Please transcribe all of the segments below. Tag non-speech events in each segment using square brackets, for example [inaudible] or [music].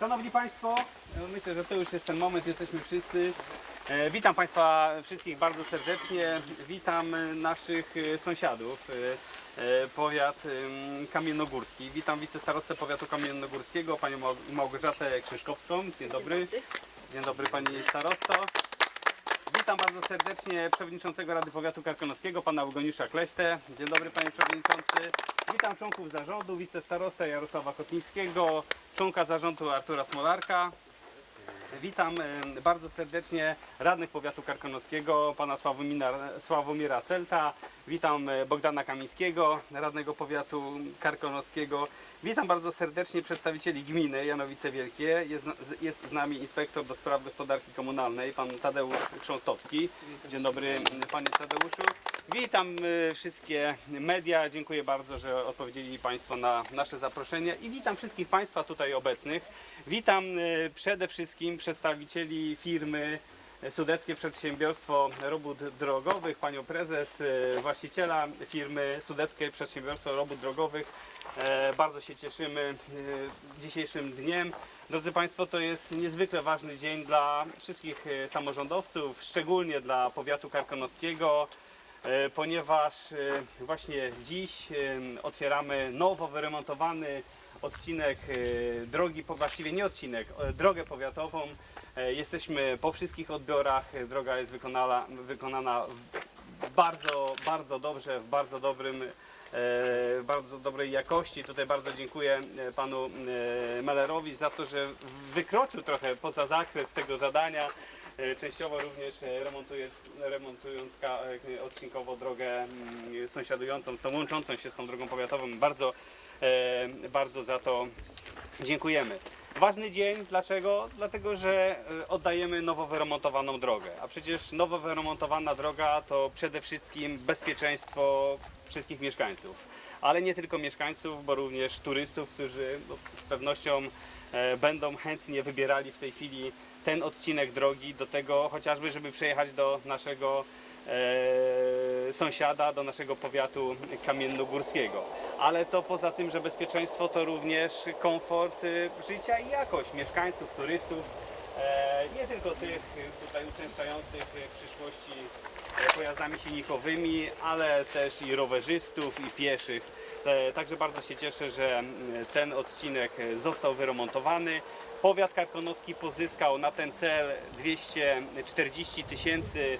Szanowni Państwo, e, myślę, że to już jest ten moment, jesteśmy wszyscy. E, Witam Państwa wszystkich bardzo serdecznie. Witam naszych e, sąsiadów, powiat kamiennogórski. Witam wicestarostę powiatu kamiennogórskiego, panią Mał- Małgorzatę Krzyżkowską. Dzień dobry. Dzień dobry pani starosto. Witam bardzo serdecznie przewodniczącego Rady Powiatu Karkonoskiego, pana Eugeniusza Kleśtę. Dzień dobry panie przewodniczący. Witam członków zarządu, wicestarostę Jarosława Kotlińskiego, członka zarządu Artura Smolarka. Witam bardzo serdecznie radnych powiatu karkonoskiego, pana Sławomira, Sławomira Celta. Witam e, Bogdana Kamińskiego, radnego powiatu karkonoskiego. Witam bardzo serdecznie przedstawicieli gminy Janowice Wielkie. Jest, jest z nami inspektor do spraw gospodarki komunalnej, pan Tadeusz Chrząstowski. Dzień dobry panie Tadeuszu. Witam e, wszystkie media. Dziękuję bardzo, że odpowiedzieli Państwo na nasze zaproszenie i witam wszystkich Państwa tutaj obecnych. Witam e, przede wszystkim przedstawicieli firmy e, Sudeckie Przedsiębiorstwo Robót Drogowych, panią prezes, właściciela firmy Sudeckie Przedsiębiorstwo Robót Drogowych. E, Bardzo się cieszymy e, dzisiejszym dniem. Drodzy Państwo, to jest niezwykle ważny dzień dla wszystkich e, samorządowców, szczególnie dla powiatu karkonoskiego. Ponieważ właśnie dziś otwieramy nowo wyremontowany odcinek drogi, właściwie nie odcinek, drogę powiatową. Jesteśmy po wszystkich odbiorach, droga jest wykonana, wykonana bardzo, bardzo dobrze, w bardzo dobrym bardzo dobrej jakości. Tutaj bardzo dziękuję e, panu e, Mellerowi za to, że wykroczył trochę poza zakres tego zadania. E, Częściowo również e, remontując, remontując e, odcinkowo drogę mm, sąsiadującą, tą łączącą się z tą drogą powiatową. Bardzo, e, bardzo za to dziękujemy. Ważny dzień, dlaczego? Dlatego, że e, oddajemy nowo wyremontowaną drogę. A przecież nowo wyremontowana droga to przede wszystkim bezpieczeństwo wszystkich mieszkańców. Ale nie tylko mieszkańców, bo również turystów, którzy no, z pewnością e, będą chętnie wybierali w tej chwili ten odcinek drogi do tego chociażby, żeby przejechać do naszego sąsiada, do naszego powiatu kamiennogórskiego. Ale to poza tym, że bezpieczeństwo to również komfort y, życia i jakość mieszkańców, turystów, e, nie tylko tych tutaj uczęszczających w przyszłości e, pojazdami silnikowymi, ale też i rowerzystów i pieszych. E, Także bardzo się cieszę, że mm, ten odcinek e, został wyremontowany. Powiat karkonoski pozyskał na ten cel 240 tysięcy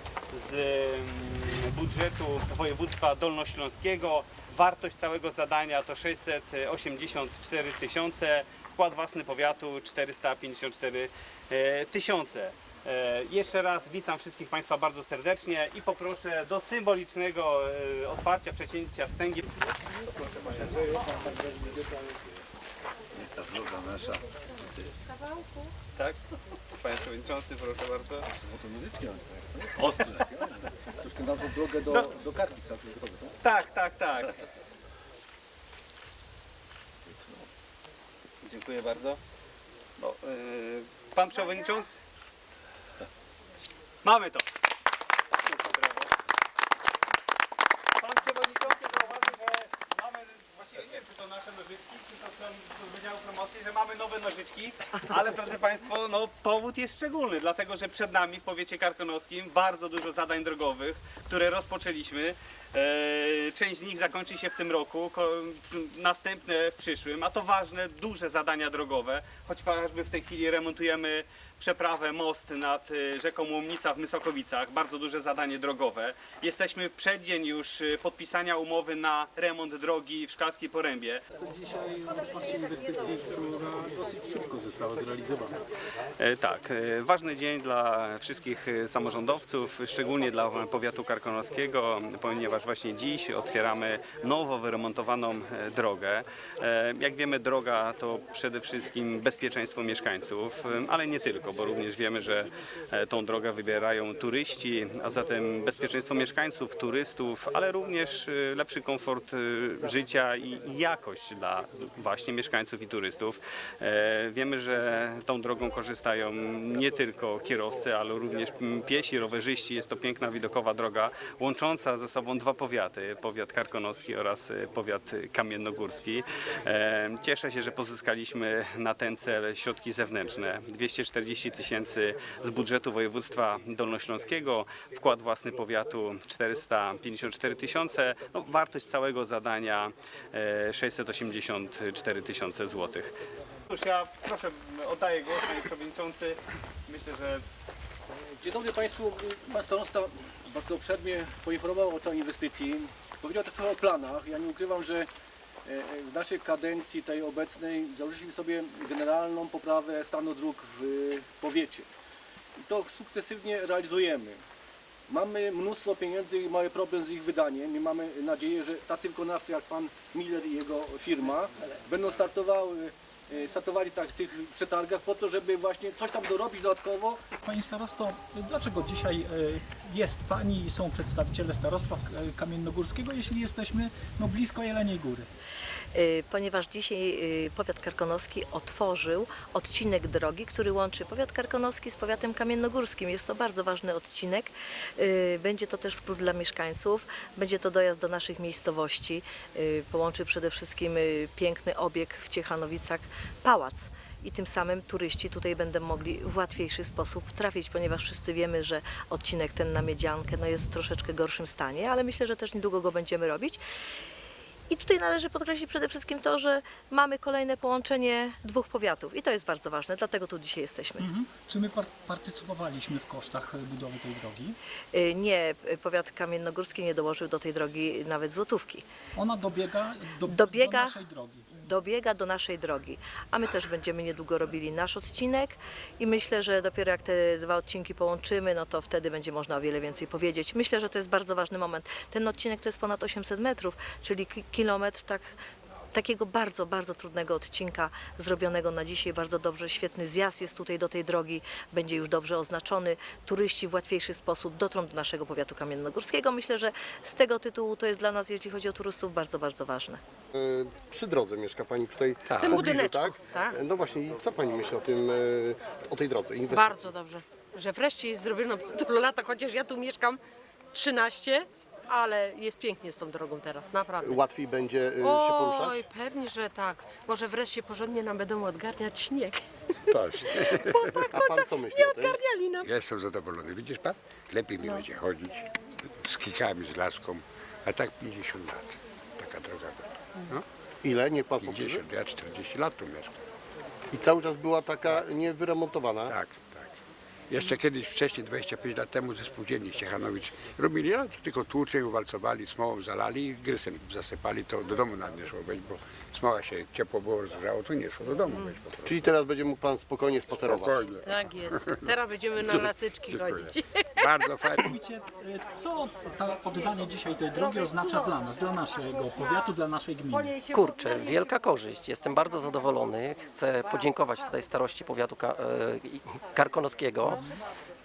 z mm, budżetu województwa dolnośląskiego. Wartość całego zadania to 684 tysiące. Wkład własny powiatu 454 e, tysiące. E, Jeszcze raz witam wszystkich Państwa bardzo serdecznie i poproszę do symbolicznego e, otwarcia przecięcia wstęgi. Ta droga nasza. Tak? Panie Przewodniczący, proszę bardzo. No to wytnie, to jest ostre. Już ty na tą drogę do, No. do kartki tak gotowe są? Tak, tak, tak. Dziękuję bardzo. No, yy, pan Przewodniczący? Mamy to. Pan Przewodniczący zauważył, że mamy, właściwie nie wiem czy to nasze nożyczki, czy to są z Wydziału Promocji, że mamy nowe nożyczki, ale proszę Państwo, no powód jest szczególny, dlatego że przed nami w powiecie karkonoskim bardzo dużo zadań drogowych, które rozpoczęliśmy. E, Część z nich zakończy się w tym roku, następne w przyszłym, a to ważne, duże zadania drogowe, chociażby w tej chwili remontujemy przeprawę, most nad y, rzeką Łomnica w Mysokowicach, bardzo duże zadanie drogowe. Jesteśmy przeddzień już y, podpisania umowy na remont drogi w Szkalskiej Porębie. To dzisiaj otwarcie inwestycji, która dosyć szybko została zrealizowana. E, Tak, e, ważny dzień dla wszystkich e, samorządowców, szczególnie dla powiatu karkonoskiego, ponieważ właśnie dziś otwieramy nowo wyremontowaną drogę. Jak wiemy, droga to przede wszystkim bezpieczeństwo mieszkańców, ale nie tylko. Bo również wiemy, że e, tą drogę wybierają turyści, a zatem bezpieczeństwo mieszkańców, turystów, ale również e, lepszy komfort e, życia i jakość dla właśnie mieszkańców i turystów. Wiemy, że tą drogą korzystają nie tylko kierowcy, ale również piesi, rowerzyści. Jest to piękna, widokowa droga łącząca ze sobą dwa powiaty, powiat karkonoski oraz powiat kamiennogórski. Cieszę się, że pozyskaliśmy na ten cel środki zewnętrzne. 240 tysięcy z budżetu województwa dolnośląskiego, wkład własny powiatu 454 tysiące, no, wartość całego zadania e, 684 tysiące złotych. Cóż, ja proszę, oddaję głos, panie przewodniczący. Myślę, że Dzień dobry Państwu. Pan starosta bardzo obszernie poinformował o całej inwestycji. Powiedział też trochę o planach. Ja nie ukrywam, że e, w naszej kadencji tej obecnej założyliśmy sobie generalną poprawę stanu dróg w powiecie. I to sukcesywnie realizujemy. Mamy mnóstwo pieniędzy i mały problem z ich wydaniem i mamy nadzieję, że tacy wykonawcy jak pan Miller i jego firma będą startowały, e, startowali tak w tych przetargach po to, żeby właśnie coś tam dorobić dodatkowo, Pani starosto, dlaczego dzisiaj e, jest Pani i są przedstawiciele starostwa e, kamiennogórskiego, jeśli jesteśmy no, blisko Jeleniej Góry? Y, ponieważ dzisiaj y, powiat karkonoski otworzył odcinek drogi, który łączy powiat karkonoski z powiatem kamiennogórskim. Jest to bardzo ważny odcinek. Y, Będzie to też skrót dla mieszkańców, będzie to dojazd do naszych miejscowości. Połączy przede wszystkim piękny obieg w Ciechanowicach, pałac. I tym samym turyści tutaj będą mogli w łatwiejszy sposób trafić, ponieważ wszyscy wiemy, że odcinek ten na Miedziankę no, jest w troszeczkę gorszym stanie, ale myślę, że też niedługo go będziemy robić. I tutaj należy podkreślić przede wszystkim to, że mamy kolejne połączenie dwóch powiatów i to jest bardzo ważne, dlatego tu dzisiaj jesteśmy. Mhm. Czy my par- partycypowaliśmy w kosztach budowy tej drogi? Y, Nie, powiat kamiennogórski nie dołożył do tej drogi nawet złotówki. Ona dobiega do, Dobiega- do naszej drogi. Dobiega do naszej drogi, a my też będziemy niedługo robili nasz odcinek i myślę, że dopiero jak te dwa odcinki połączymy, no to wtedy będzie można o wiele więcej powiedzieć. Myślę, że to jest bardzo ważny moment. Ten odcinek to jest ponad 800 metrów, czyli ki- kilometr tak takiego bardzo, bardzo trudnego odcinka zrobionego na dzisiaj bardzo dobrze. Świetny zjazd jest tutaj do tej drogi, będzie już dobrze oznaczony. Turyści w łatwiejszy sposób dotrą do naszego powiatu kamiennogórskiego. Myślę, że z tego tytułu to jest dla nas, jeśli chodzi o turystów, bardzo, bardzo ważne. E, Przy drodze mieszka Pani tutaj tym w pobliżu, budyneczku, tak? tak. No właśnie, i co Pani myśli o tym, e, o tej drodze? Inwestycji? Bardzo dobrze, że wreszcie jest zrobione [laughs] po tylu latach, chociaż ja tu mieszkam 13, ale jest pięknie z tą drogą teraz, naprawdę. Łatwiej będzie e, się Oj, poruszać? pewnie, że tak. Może wreszcie porządnie nam będą odgarniać śnieg. [laughs] [laughs] Tak. A Pan co myśli o tym? Odgarniali nam. Ja jestem zadowolony. Widzisz pan? Lepiej mi będzie chodzić z kikami, z laską. A tak 50 lat. Taka droga była. No, Ile? Nie Pan pobliżu? 50, ja 40 lat tu mieszkam. I cały czas była taka niewyremontowana? Tak, tak. Jeszcze kiedyś, wcześniej, 25 lat temu ze spółdzielni Ciechanowicz robili, ale to tylko tłuczeń, walcowali, smołą zalali i grysem zasypali, to do domu nawet nie szło wejść, bo smoła się ciepło było, rozgrzało, to nie szło do domu wejść po prostu. Czyli teraz będzie mógł Pan spokojnie spacerować? Spokojnie. Tak jest. Teraz będziemy na lasyczki Dziękuję. chodzić. Bardzo fajnie. E, co to oddanie dzisiaj tej drogi oznacza dla nas, dla naszego powiatu, dla naszej gminy? Kurczę, wielka korzyść. Jestem bardzo zadowolony. Chcę podziękować tutaj starości powiatu Ka- e, karkonoskiego,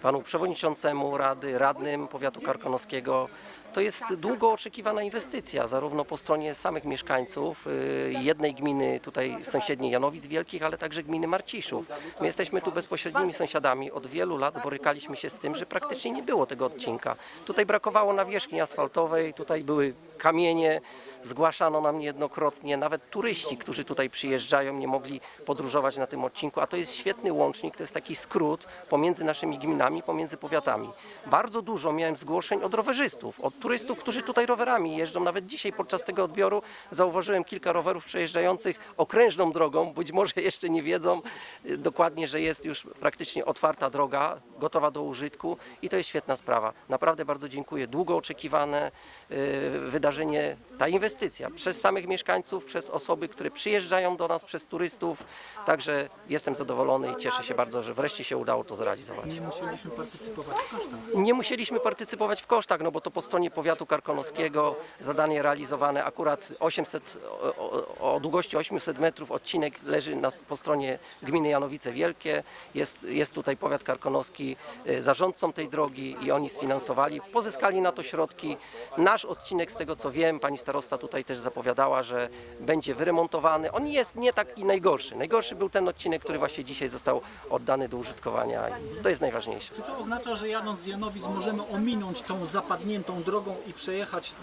panu przewodniczącemu rady, radnym powiatu karkonoskiego. To jest długo oczekiwana inwestycja, zarówno po stronie samych mieszkańców y, jednej gminy tutaj sąsiedniej Janowic Wielkich, ale także gminy Marciszów. My jesteśmy tu bezpośrednimi sąsiadami. Od wielu lat borykaliśmy się z tym, że praktycznie nie było tego odcinka. Tutaj brakowało nawierzchni asfaltowej, tutaj były kamienie, zgłaszano nam niejednokrotnie, nawet turyści, którzy tutaj przyjeżdżają, nie mogli podróżować na tym odcinku, a to jest świetny łącznik, to jest taki skrót pomiędzy naszymi gminami, pomiędzy powiatami. Bardzo dużo miałem zgłoszeń od rowerzystów, od turystów, którzy tutaj rowerami jeżdżą. Nawet dzisiaj podczas tego odbioru zauważyłem kilka rowerów przejeżdżających okrężną drogą, być może jeszcze nie wiedzą y, dokładnie, że jest już praktycznie otwarta droga, gotowa do użytku i to jest świetna sprawa. Naprawdę bardzo dziękuję. Długo oczekiwane y, wydarzenie, ta inwestycja przez samych mieszkańców, przez osoby, które przyjeżdżają do nas, przez turystów. Także jestem zadowolony i cieszę się bardzo, że wreszcie się udało to zrealizować. Nie musieliśmy partycypować w kosztach. Nie musieliśmy partycypować w kosztach, no bo to po stronie powiatu karkonoskiego zadanie realizowane akurat 800, o, o, długości 800 metrów odcinek leży na, po stronie gminy Janowice Wielkie. Jest, jest tutaj powiat karkonoski y, zarządcą tej drogi i oni sfinansowali, pozyskali na to środki. Nasz odcinek z tego co wiem, pani starosta tutaj też zapowiadała, że będzie wyremontowany. On jest nie taki najgorszy. Najgorszy był ten odcinek, który właśnie dzisiaj został oddany do użytkowania i to jest najważniejsze. Czy to oznacza, że jadąc z Janowic możemy ominąć tą zapadniętą drogą i przejechać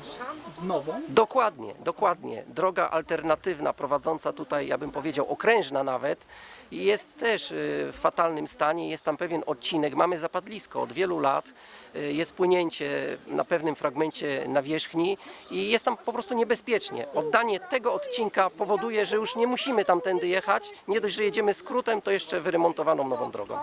nową? Dokładnie, dokładnie. Droga alternatywna prowadząca tutaj, ja bym powiedział, okrężna nawet, jest też y, w fatalnym stanie. Jest tam pewien odcinek, mamy zapadlisko od wielu lat, y, jest płynięcie na pewnym fragmencie nawierzchni i jest tam po prostu niebezpiecznie. Oddanie tego odcinka powoduje, że już nie musimy tamtędy jechać. Nie dość, że jedziemy skrótem, to jeszcze wyremontowaną nową drogą.